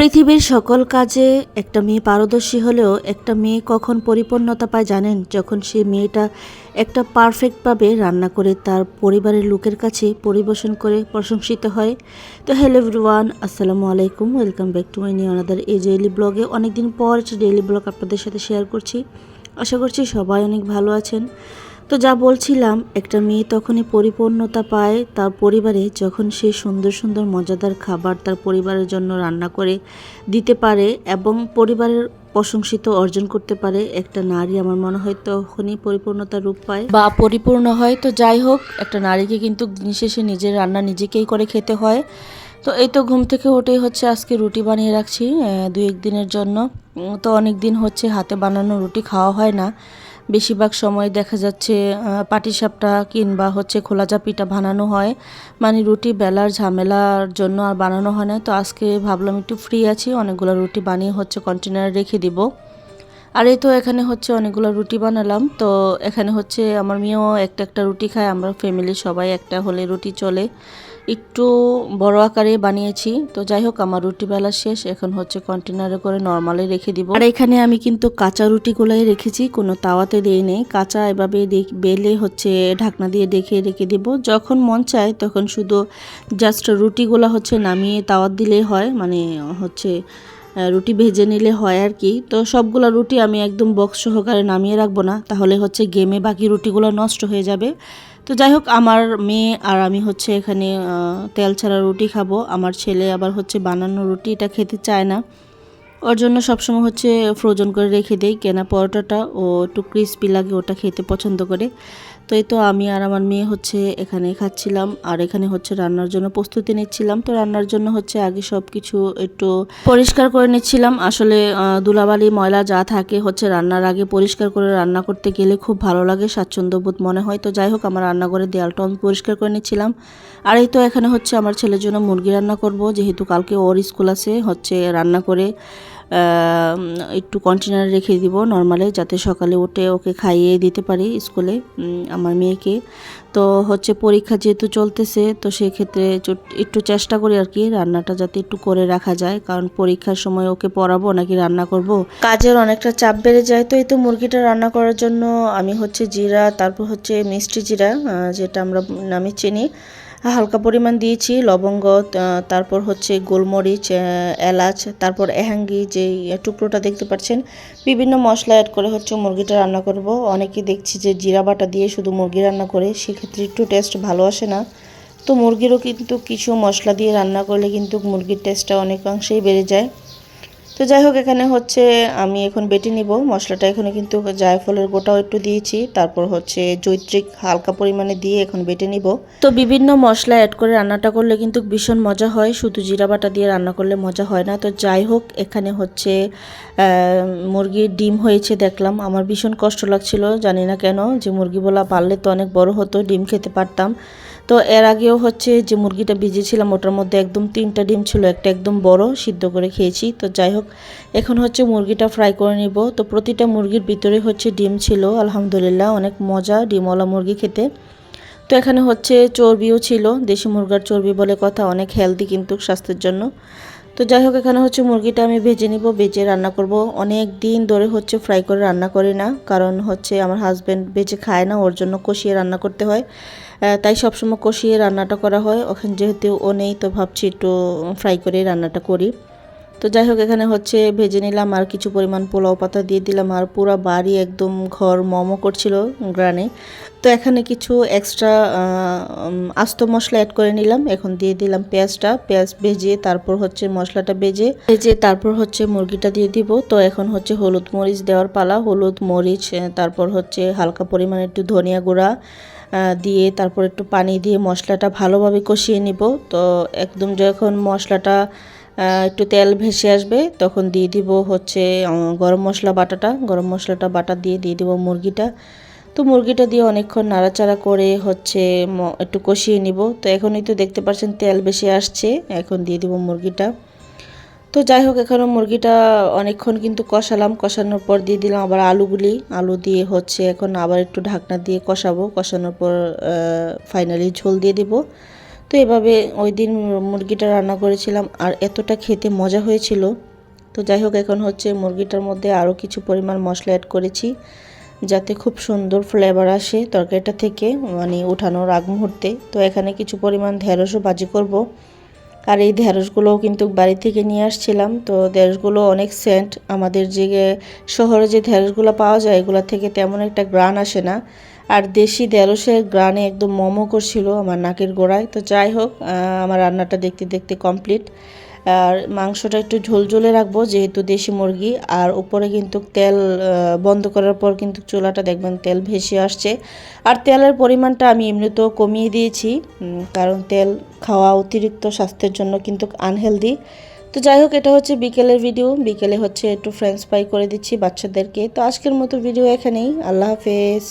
পৃথিবীর সকল কাজে একটা মেয়ে পারদর্শী হলেও একটা মেয়ে কখন পরিপূর্ণতা পায় জানেন? যখন সে মেয়েটা একটা পারফেক্টভাবে রান্না করে তার পরিবারের লোকের কাছে পরিবেশন করে প্রশংসিত হয়। তো হ্যালো এভরিওয়ান আসসালামু আলাইকুম welcome back to my new another এই ডেইলি ব্লগে অনেকদিন পর ডেইলি ব্লগ আপনাদের সাথে শেয়ার করছি। আশা করছি সবাই অনেক ভালো আছেন। তো যা বলছিলাম, একটা মেয়ে তখনই পরিপূর্ণতা পায় তার পরিবারে যখন সে সুন্দর সুন্দর মজাদার খাবার তার পরিবারের জন্য রান্না করে দিতে পারে এবং পরিবারের প্রশংসিত অর্জন করতে পারে। একটা নারী আমার মনে হয় তখনই পরিপূর্ণতা রূপ পায়। বা পরিপূর্ণ হয়, তো যাই হোক, একটা নারীকে কিন্তু শেষে নিজের রান্না নিজেকেই করে খেতে হয়। তো এই তো ঘুম থেকে উঠেই হচ্ছে আজকে রুটি বানিয়ে রাখছি দু এক দিনের জন্য। তো অনেক দিন হচ্ছে হাতে বানানো রুটি খাওয়া হয় না। বেশিরভাগ সময় দেখা যাচ্ছে পাটিসাপটা কিংবা হচ্ছে খোলা চাপিটা বানানো হয়। মানে রুটি বেলার ঝামেলার জন্য আর বানানো হয় না। তো আজকে ভাবলাম একটু ফ্রি আছি, অনেকগুলো রুটি বানিয়ে হচ্ছে কন্টেনারে রেখে দিব। আর এই তো এখানে হচ্ছে অনেকগুলো রুটি বানালাম। তো এখানে হচ্ছে আমার মেয়েও একটা একটা রুটি খায়, আমরা ফ্যামিলির সবাই একটা হলে রুটি চলে। একটু বড় আকারে বানিয়েছি। তো যাই হোক আমার রুটি বেলা শেষ। এখন হচ্ছে কন্টেনারে করে নর্মালে রেখে দিব। আর এখানে আমি কিন্তু কাঁচা রুটিগুলাই রেখেছি, কোনো তাওয়াতে দিয়ে নেই। কাঁচা এভাবে বেলে হচ্ছে ঢাকনা দিয়ে রেখে রেখে দিব। যখন মন চায়, তখন শুধু জাস্ট রুটিগুলো হচ্ছে নামিয়ে তাওয়াত দিলেই হয়। মানে হচ্ছে রুটি ভেজে নিলে হয় আর কি। তো সবগুলো রুটি আমি একদম বক্স সহকারে নামিয়ে রাখব না। তাহলে হচ্ছে গেমে বাকি রুটিগুলো নষ্ট হয়ে যাবে। তো যাই হোক, আমার মেয়ে আর আমি হচ্ছে এখানে তেল ছাড়া রুটি খাব। আমার ছেলে আবার হচ্ছে বানানো রুটি, এটা খেতে চায় না। ওর জন্য সবসময় হচ্ছে ফ্রোজন করে রেখে দেই কেনা পরোটাটা ও একটু ক্রিস্পি লাগে ওটা খেতে পছন্দ করে। তো এই তো আমি আর আমার মেয়ে হচ্ছে এখানে খাচ্ছিলাম আর এখানে হচ্ছে রান্নার জন্য প্রস্তুতি নিচ্ছিলাম। তো রান্নার জন্য হচ্ছে আগে সব কিছু একটু পরিষ্কার করে নিচ্ছিলাম। আসলে আহ, ধুলাবালি ময়লা যা থাকে হচ্ছে রান্নার আগে পরিষ্কার করে রান্না করতে গেলে খুব ভালো লাগে স্বাচ্ছন্দ্যবোধ মনে হয়। তো যাই হোক আমার রান্নাঘরের দেয়ালটা আমি পরিষ্কার করে নিচ্ছিলাম। আর এই তো এখানে হচ্ছে আমার ছেলের জন্য মুরগি রান্না করব যেহেতু কালকে ওর স্কুল আছে হচ্ছে রান্না করে একটু কন্টেনারে রেখে দিব নর্মালে যাতে সকালে উঠে ওকে খাইয়ে দিতে পারি স্কুলে আমার মেয়েকে। তো হচ্ছে পরীক্ষা যেহেতু চলতেছে, তো সেক্ষেত্রে একটু চেষ্টা করি আর কি রান্নাটা যাতে একটু করে রাখা যায়। কারণ পরীক্ষার সময় ওকে পড়াবো নাকি রান্না করব? কাজের অনেকটা চাপ বেড়ে যায়। তো এই তো মুরগিটা রান্না করার জন্য আমি হচ্ছে জিরা, তারপর হচ্ছে মিষ্টি জিরা যেটা আমরা নামে চিনি। হালকা পরিমাণ দিয়েছি, লবঙ্গ তারপর হচ্ছে গোলমরিচ এলাচ, তারপর এহাঙ্গি যে টুকরোটা দেখতে পাচ্ছেন, বিভিন্ন মশলা অ্যাড করে হচ্ছে মুরগিটা রান্না করব। অনেকে দেখছি যে জিরা বাটা দিয়ে শুধু মুরগি রান্না করে, সেক্ষেত্রে একটু টেস্ট ভালো আসে না। তো মুরগিরও কিন্তু কিছু মশলা দিয়ে রান্না করলে কিন্তু মুরগির টেস্টটা অনেকাংশেই বেড়ে যায়। তো যাই হোক, এখানে হচ্ছে আমি এখন বেটে নিব। মশলাটা এখানে কিন্তু জায়ফলের গোটাও একটু দিয়েছি। তারপর হচ্ছে জৈত্রিক হালকা পরিমাণে দিয়ে এখন বেটে নিব। তো বিভিন্ন মশলা অ্যাড করে রান্নাটা করলে কিন্তু ভীষণ মজা হয়। শুধু জিরা বাটা দিয়ে রান্না করলে মজা হয় না। তো যাই হোক, এখানে হচ্ছে মুরগির ডিম হয়েছে দেখলাম। আমার ভীষণ কষ্ট লাগছিল, জানি না কেন যে মুরগি বলা পারলে তো অনেক বড় হতো, ডিম খেতে পারতাম। তো এর আগেও হচ্ছে যে মুরগিটা ভিজেছিলাম ওটার মধ্যে একদম তিনটা ডিম ছিল, একটা একদম বড় সিদ্ধ করে খেয়েছি। তো যাই হোক, এখন হচ্ছে মুরগিটা ফ্রাই করে নিব। তো প্রতিটা মুরগির ভিতরে হচ্ছে ডিম ছিল, আলহামদুলিল্লাহ, অনেক মজা ডিমওয়ালা মুরগি খেতে। তো এখানে হচ্ছে চর্বিও ছিল, দেশি মুরগার চর্বি বলে কথা, অনেক হেলদি কিন্তু স্বাস্থ্যের জন্য। তো যাই হোক, এখানে হচ্ছে মুরগিটা আমি ভেজে নিব, ভেজে রান্না করব। অনেক দিন ধরে হচ্ছে ফ্রাই করে রান্না করি না, কারণ হচ্ছে আমার হাজব্যান্ড ভেজে খায় না, ওর জন্য কষিয়ে রান্না করতে হয়। তাই সবসময় কষিয়ে রান্নাটা করা হয়। ওখানে যেহেতু ও নেই, তো ভাবছি একটু ফ্রাই করে রান্নাটা করি। তো যাই হোক, এখানে হচ্ছে ভেজে নিলাম আর কিছু পরিমাণ পোলাও পাতা দিয়ে দিলাম আর পুরো বাড়ি একদম ঘর মমো করছিল গ্রানে। তো এখানে কিছু এক্সট্রা আস্ত মশলা অ্যাড করে নিলাম। এখন দিয়ে দিলাম পেঁয়াজটা। পেঁয়াজ ভেজে তারপর হচ্ছে মশলাটা ভেজে ভেজে তারপর হচ্ছে মুরগিটা দিয়ে দিব। তো এখন হচ্ছে হলুদ মরিচ দেওয়ার পালা। হলুদ মরিচ তারপর হচ্ছে হালকা পরিমাণে একটু ধনিয়া গুঁড়া দিয়ে তারপর একটু পানি দিয়ে মশলাটা ভালোভাবে কষিয়ে নিব। তো একদম যখন মশলাটা একটু তেল ভেসে আসবে, তখন দিয়ে দিব হচ্ছে গরম মশলা বাটাটা। গরম মশলাটা, বাটা দিয়ে দিয়ে দিব মুরগিটা। তো মুরগিটা দিয়ে অনেকক্ষণ নাড়াচাড়া করে হচ্ছে একটু কষিয়ে নিব। তো এখনই তো দেখতে পাচ্ছেন তেল বেশি আসছে, এখন দিয়ে দিব মুরগিটা। তো যাই হোক, এখনও মুরগিটা অনেকক্ষণ কিন্তু কষালাম। কষানোর পর দিয়ে দিলাম আবার আলুগুলি। আলু দিয়ে হচ্ছে এখন আবার একটু ঢাকনা দিয়ে কষাবো। কষানোর পর ফাইনালি ঝোল দিয়ে দিব। তো এভাবে ওই দিন মুরগিটা রান্না করেছিলাম আর এতটা খেতে মজা হয়েছিল। তো যাই হোক, এখন হচ্ছে মুরগিটার মধ্যে আরও কিছু পরিমাণ মশলা অ্যাড করেছি যাতে খুব সুন্দর ফ্লেভার আসে তরকারিটা থেকে মানে উঠানোর আগ মুহূর্তে। তো এখানে কিছু পরিমাণ ঢেঁড়সও বাজি করব। আর এই ঢেঁড়সগুলোও কিন্তু বাড়ি থেকে নিয়ে আসছিলাম। তো ঢেঁড়সগুলো অনেক সেন্ট আমাদের যে শহরে যে ঢেঁড়সগুলো পাওয়া যায়, এগুলো থেকে তেমন একটা গ্রান আসে না। আর দেশি ঢেঁড়সের গ্রানে একদম মমকর করছিল আমার নাকের গোড়ায়। তো যাই হোক আমার রান্নাটা দেখতে দেখতে কমপ্লিট আর মাংসটা একটু ঝোলঝোলে রাখব, যেহেতু দেশি মুরগি। আর উপরে কিন্তু তেল বন্ধ করার পর কিন্তু চুলাটা দেখবেন তেল ভেসে আসছে। আর তেলের পরিমাণটা আমি এমনিতেও কমিয়ে দিয়েছি কারণ তেল খাওয়া অতিরিক্ত স্বাস্থ্যের জন্য কিন্তু আনহেলদি তো যাই হোক, এটা হচ্ছে বিকেলের ভিডিও বিকেলে হচ্ছে একটু ফ্রেঞ্চ ফ্রাই করে দিচ্ছি বাচ্চাদেরকে। তো আজকের মতো ভিডিও এখানেই। আল্লাহ হাফেজ।